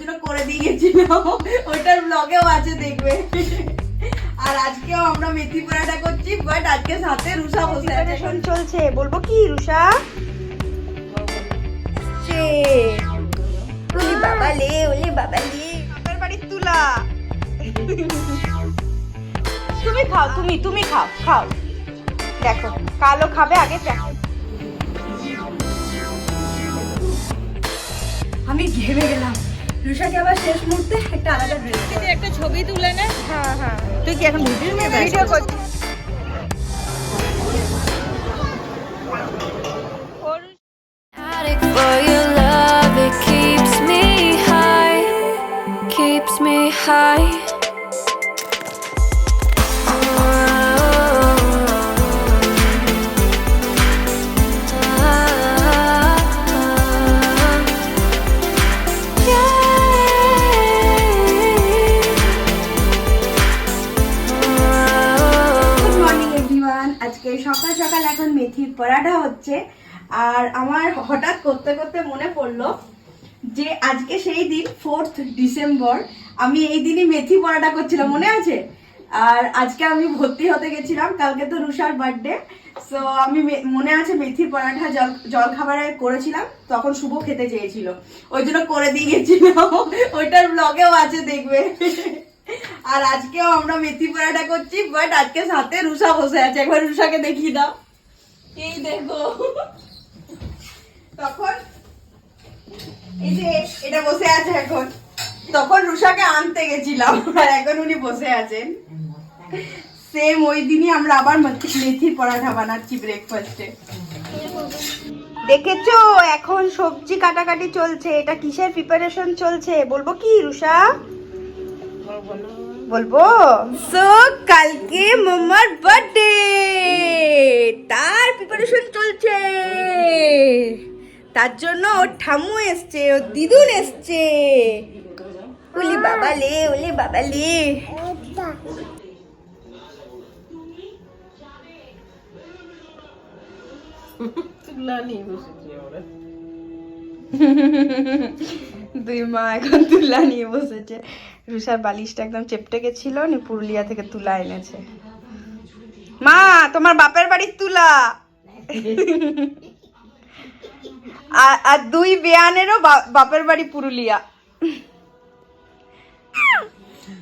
জন্য করে দিয়ে গেছিলাম ওইটার ব্লগেও আছে দেখবে। আর আজকেও আমরা মেথি পরাটা করছি বাট আজকে সাথে রুষা বসে আছে চলছে। বলব কি রুষা? ওলে বাবা লে ওলে বাবা লে। বাড়ির তুলা। তুমি খাও তুমি তুমি খাও খাও। দেখো কালো খাবে আগে দেখো আমি ঘেমে গেলাম। রুষাকে আবার শেষ মুহূর্তে একটা আলাদা ড্রেস একটা ছবি তুলে নে। হ্যাঁ হ্যাঁ। তুই কি এখন ভিডিও নিয়ে ভিডিও করছিস for পরাটা হচ্ছে। আর আমার হঠাৎ করতে করতে মনে পড়ল যে আজকে সেই দিন ফোর্থ ডিসেম্বর, আমি এই দিনই মেথি পরাটা করছিলাম, মনে আছে? আর আজকে আমি ভর্তি হতে গেছিলাম, কালকে তো রুষার বার্থডে সো আমি মনে আছে মেথির পরাঠা জল জল খাবারে করেছিলাম, তখন শুভ খেতে চেয়েছিল। ওই জন্য করে দিয়ে গেছিলাম, ওইটার ব্লগেও আছে, দেখবে। আর আজকেও আমরা মেথি পরাটা করছি বাট আজকে সাথে রুষা বসে আছে, একবার রুষাকে দেখিয়ে দাও। এই দেখো। তখন এই যে এটা বসে আছে এখন। তখন রুষাকে আনতে গেছিলাম, আর এখন উনি বসে আছেন। সেম ওই দিনই আমরা আবার মেথি- মেথির পরাঠা বানাচ্ছি ব্রেকফাস্টে দেখেছ? এখন সবজি কাটাকাটি চলছে। এটা কিসের প্রিপারেশন চলছে? বলব কি রুষা বলব সো কালকে মামার বার্থডে তার প্রিপারেশন চলছে! তার জন্য ওর ঠাম্মু এসছে ওর দিদুন এসছে। ওলি বাবা লে ওলি বাবা লে দুই মা এখন তুলা নিয়ে বসেছে। রুষার বালিশটা একদম চেপটে গেছিল নি পুরুলিয়া থেকে তুলা এনেছে। মা তোমার বাপের বাড়ির তুলা। আর- দুই বেয়ানেরও বাপের বাড়ি পুরুলিয়া।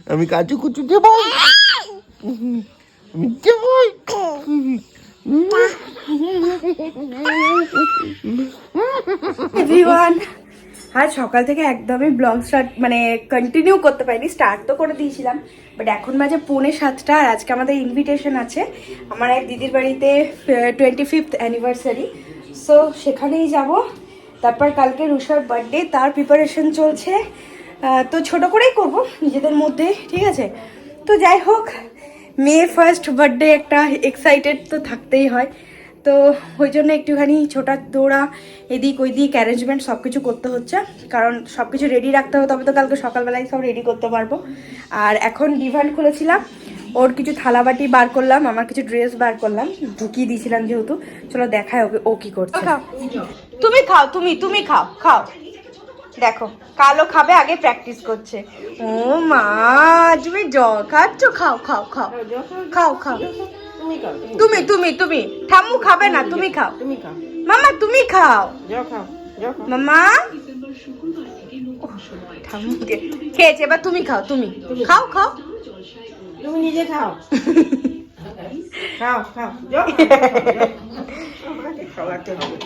আমি কাজু কুচু দেব। দেব। এভরিওয়ান আজ সকাল থেকে একদমই ব্লগ স্টার্ট মানে কন্টিনিউ করতে পারিনি স্টার্ট তো করে দিয়েছিলাম বাট এখন বাজে পৌনে সাতটা আর আজকে আমাদের ইনভিটেশন আছে আমার এক দিদির বাড়িতে টোয়েন্টি ফিফথ অ্যানিভার্সারি সো সেখানেই যাব। তারপর কালকে রুষার বার্থডে তার প্রিপারেশন চলছে। তো ছোট করেই করব, নিজেদের মধ্যে, ঠিক আছে? তো যাই হোক মেয়ের ফার্স্ট বার্থডে একটা এক্সাইটেড তো থাকতেই হয়। তো ওই জন্য একটুখানি ছোটা দৌড়া, এদিক ওই দিক অ্যারেঞ্জমেন্ট সব কিছু করতে হচ্ছে। কারণ সব কিছু রেডি রাখতে হবে, তবে তো কালকে সকালবেলায় সব রেডি করতে পারব। আর এখন ডিভান খুলেছিলাম, ওর কিছু থালাবাটি বার করলাম, আমার কিছু ড্রেস বার করলাম, ঢুকিয়ে দিয়েছিলাম যেহেতু। চলো দেখায় ওকে, ও কি করছে। তুমি খাও, তুমি তুমি খাও খাও। দেখো কালো খাবে, আগে প্র্যাকটিস করছে। ও মা, তুমি জ, খাচ্ছ? খাও খাও খাও। খাও খাও। তুমি তুমি তুমি ঠাম্মু খাবে না তুমি খাও তুমি খাও। মামা তুমি খাও। যাও খাও যাও খাও। মামা। খেয়েছে এবার তুমি খাও তুমি। খাও খাও। তুমি নিজে খাও। খাও খাও যাও খাওয়াতে হবে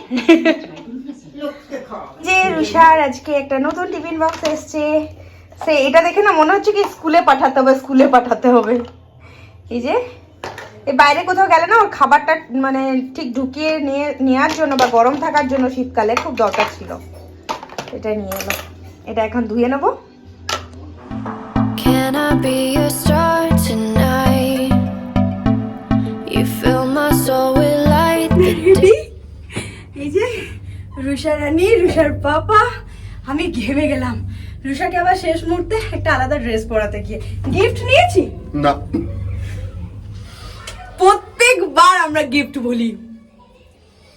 যে রুষার আজকে একটা নতুন টিফিন বক্স এসছে সে এটা দেখে না মনে হচ্ছে কি স্কুলে পাঠাতে হবে স্কুলে পাঠাতে হবে। এই যে এই বাইরে কোথাও গেলে না ওর খাবারটা মানে ঠিক ঢুকিয়ে নিয়ে নেওয়ার জন্য বা গরম থাকার জন্য শীতকালে খুব দরকার ছিল। এটা নিয়ে এলো। এটা এখন ধুয়ে নেব। Can I be your star tonight? You fill my soul with light. এই যে রুষা রানী রুষার পাপা আমি ঘেমে গেলাম। রুষাকে আবার শেষ মুহূর্তে একটা আলাদা ড্রেস পরাতে গিয়ে। গিফট নিয়েছি? না। প্রত্যেকবার আমরা গিফট বলি।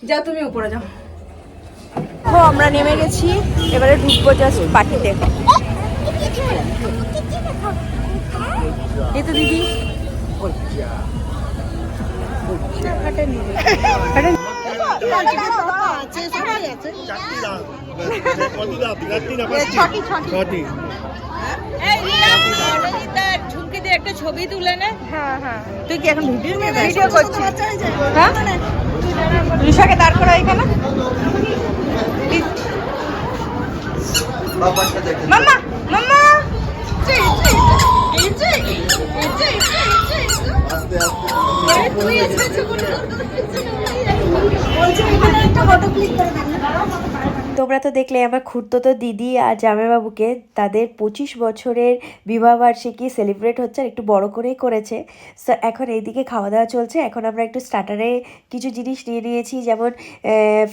যাও তুমি উপরে যাও। ও আমরা নেমে গেছি। এবারে ঢুকবো জাস্ট পার্টিতে এই তো দিদি। হাঁটেন। এই রিয়া, রঞ্জিতার ঝুমকি দিয়ে একটা ছবি তুলে নে। হ্যাঁ হ্যাঁ। তুই কি এখন ভিডিও নিয়ে? ভিডিও করছি। হ্যাঁ? ঋষাকে দাঁড় করা এখানে? মাম্মা মাম্মা। তোমরা তো দেখলে আমার খুড়তো দিদি আর জামাইবাবুকে। তাদের পঁচিশ বছরের বিবাহবার্ষিকী সেলিব্রেট হচ্ছে আর একটু বড় করেই করেছে। সো এখন এইদিকে খাওয়া দাওয়া চলছে। এখন আমরা একটু স্টার্টারে কিছু জিনিস নিয়ে নিয়েছি। যেমন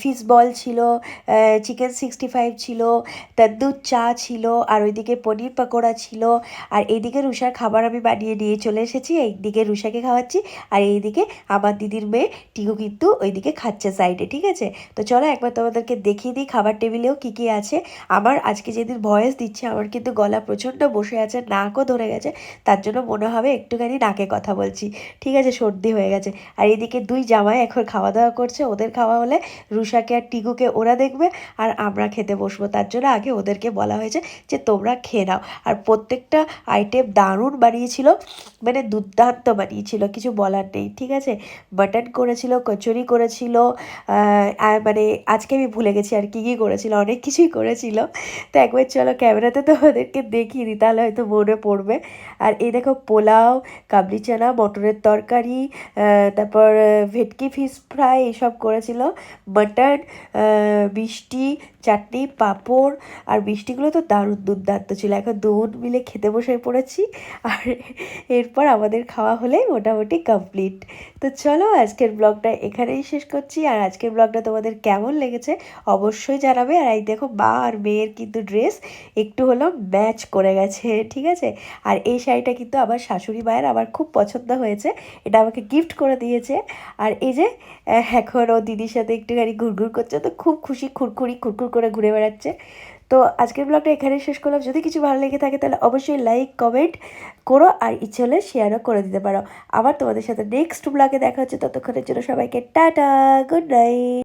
ফিস বল ছিল চিকেন সিক্সটি ফাইভ ছিল তন্দুর চা ছিল, আর ওইদিকে পনির পকোড়া ছিল। আর এইদিকে রুষার খাবার আমি বানিয়ে নিয়ে চলে এসেছি। এইদিকে রুষাকে খাওয়াচ্ছি। আর এইদিকে আমার দিদির মেয়ে টিকু কিন্তু ওইদিকে খাচ্ছে সাইডে ঠিক আছে? তো চলো একবার তোমাদেরকে দেখিয়ে দিই খাবার টেবিলেও কী কী আছে? আমার আজকে যেদিন ভয়েস দিচ্ছে, আমার কিন্তু গলা প্রচণ্ড বসে আছে, নাকও ধরে গেছে, তার জন্য মনে হবে একটুখানি নাকে কথা বলছি। ঠিক আছে, সর্দি হয়ে গেছে। আর এদিকে দুই জামাই এখন খাওয়া দাওয়া করছে। ওদের খাওয়া হলে রুষাকে আর টিকুকে ওরা দেখবে, আর আমরা খেতে বসবো। তার জন্য আগে ওদেরকে বলা হয়েছে যে, তোমরা খেয়ে নাও। আর প্রত্যেকটা আইটেম দারুণ বানিয়েছিল মানে দুর্দান্ত বানিয়েছিল, কিছু বলার নেই। ঠিক আছে? মাটন করেছিল, কচুরি করেছিল মানে আজকে আমি ভুলে গেছি আর কি কী করেছিল, অনেক কিছুই করেছিল। তো একবার চলো ক্যামেরাতে তো ওদেরকে দেখিয়ে দিই, তাহলে হয়তো মনে পড়বে। আর এই দেখো পোলাও, কাবলি চানা, মটরের তরকারি তারপর ভেটকি ফিশ ফ্রাই এইসব করেছিল। মাটন মিষ্টি, চাটনি, পাঁপড়, আর মিষ্টিগুলো তো দারুণ দুর্দান্ত ছিল। এখন দুন মিলে খেতে বসে পড়েছি। আর এরপর আমাদের খাওয়া হলে মোটামুটি কমপ্লিট তো চলো আজকের ব্লগটা এখানেই শেষ করছি। আর আজকের ব্লগটা তোমাদের কেমন লেগেছে অবশ্যই জানাবে আর এই দেখো মা আর মেয়ের কিন্তু ড্রেস একটু হলেও ম্যাচ করে গেছে ঠিক আছে? আর এই শাড়িটা কিন্তু আমার শাশুড়ি মায়ের আমার খুব পছন্দ হয়েছে। এটা আমাকে গিফট করে দিয়েছে। আর এই যে আহ, এখন ও দিদির সাথে একটুখানি ঘুরঘুর করছে তো খুব খুশি খুরখুরি খুরখুর করে ঘুরে বেড়াচ্ছে। তো আজকের ব্লগটা এখানে শেষ করলাম। যদি কিছু ভালো লেগে থাকে তাহলে অবশ্যই লাইক কমেন্ট করো আর ইচ্ছে হলে শেয়ারও করে দিতে পারো। আবার তোমাদের সাথে নেক্সট ব্লগে দেখা হচ্ছে। ততক্ষণের জন্য সবাইকে টাটা গুড নাইট